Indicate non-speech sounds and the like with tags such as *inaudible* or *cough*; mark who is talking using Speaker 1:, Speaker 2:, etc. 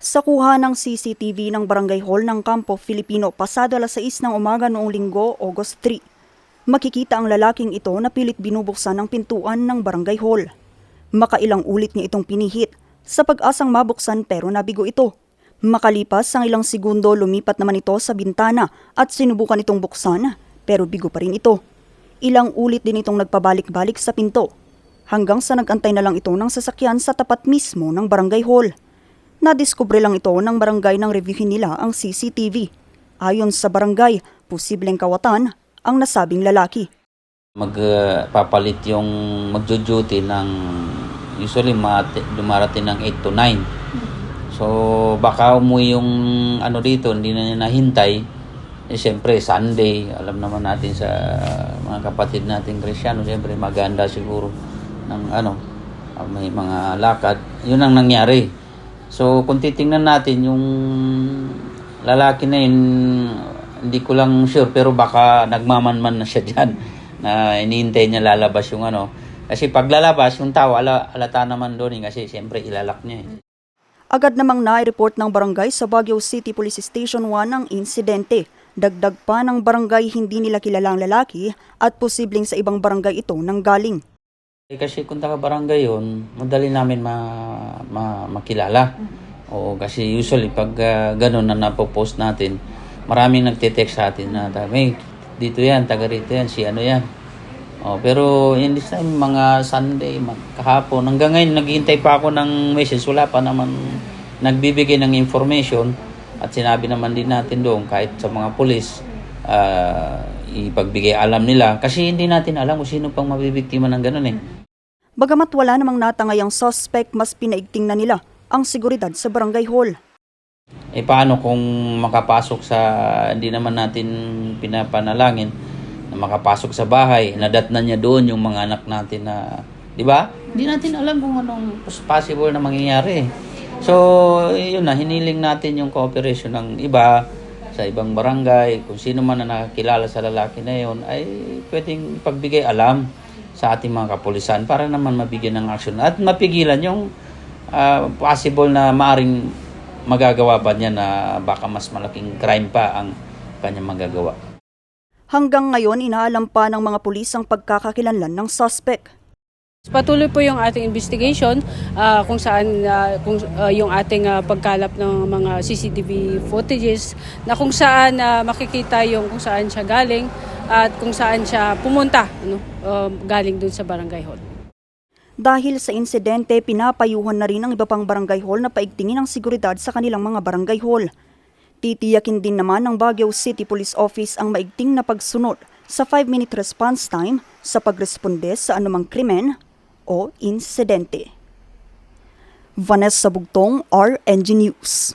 Speaker 1: Sa kuha ng CCTV ng Barangay Hall ng Campo Filipino pasado alas 6 ng umaga noong linggo, August 3, makikita ang lalaking ito na pilit binubuksan ng pintuan ng Barangay Hall. Makailang ulit niya itong pinihit sa pag-asang mabuksan pero nabigo ito. Makalipas ang ilang segundo lumipat naman ito sa bintana at sinubukan itong buksan pero bigo pa rin ito. Ilang ulit din itong nagpabalik-balik sa pinto hanggang sa nagantay na lang ito ng sasakyan sa tapat mismo ng barangay hall. Nadiskubre lang ito ng barangay nang reviewin nila ang CCTV. Ayon sa barangay, posibleng kawatan ang nasabing lalaki.
Speaker 2: magpapalit yung magjo-duty ng usually mati, dumarating ng 8 to 9. So baka umuwi yung ano dito, hindi na nahintay. Eh siyempre Sunday, alam naman natin sa mga kapatid nating Kristyano, siyempre maganda siguro ng ano, ah, may mga lakad. Yun ang nangyari. So kung titingnan natin yung lalaki na yun, hindi ko lang sure pero baka nagmamanman na siya *laughs* dyan na iniintay niya lalabas yung ano. Kasi pag lalabas yung tao, ala, alata naman doon eh, kasi siyempre ilalak niya eh.
Speaker 1: Agad namang nai-report ng barangay sa Baguio City Police Station 1 ang insidente. Dagdag pa ng barangay hindi nila kilalang lalaki at posibleng sa ibang barangay ito nang galing.
Speaker 2: Eh, kasi kung taga barangay yun, madali namin ma, ma, makilala. Oo, kasi usually pag uh, ganun na napopost natin, maraming nagte-text sa atin na, hey, dito yan, taga rito yan, si ano yan. Oh, pero in this time, mga Sunday, kahapon, hanggang ngayon, naghihintay pa ako ng message. Wala pa naman nagbibigay ng information. At sinabi naman din natin doon, kahit sa mga pulis, ah, ipagbigay alam nila. Kasi hindi natin alam kung sino pang mabibiktima ng ganun eh.
Speaker 1: Bagamat wala namang natangay ang suspect, mas pinaigting na nila ang seguridad sa barangay hall.
Speaker 2: Eh paano kung makapasok sa hindi naman natin pinapanalangin na makapasok sa bahay, nadat na niya doon yung mga anak natin na, di ba? Hindi natin alam kung anong possible na mangyayari. So, yun na, hiniling natin yung cooperation ng iba sa ibang barangay, kung sino man na nakakilala sa lalaki na yun, ay pwedeng pagbigay alam sa ating mga kapulisan para naman mabigyan ng action at mapigilan yung ah, possible na maaring magagawa pa niya na baka mas malaking crime pa ang kanyang magagawa.
Speaker 1: Hanggang ngayon, inaalam pa ng mga pulis ang pagkakakilanlan ng suspect.
Speaker 3: Patuloy po yung ating investigation ah, kung saan ah, kung ah, yung ating ah, pagkalap ng mga CCTV footages na kung saan ah, makikita yung kung saan siya galing at kung saan siya pumunta ano, ah, galing dun sa barangay hall.
Speaker 1: Dahil sa insidente, pinapayuhan na rin ang iba pang barangay hall na paigtingin ang seguridad sa kanilang mga barangay hall. Titiyakin din naman ng Baguio City Police Office ang maigting na pagsunod sa 5-minute response time sa pagresponde sa anumang krimen o insidente. Vanessa Bugtong, RNG News.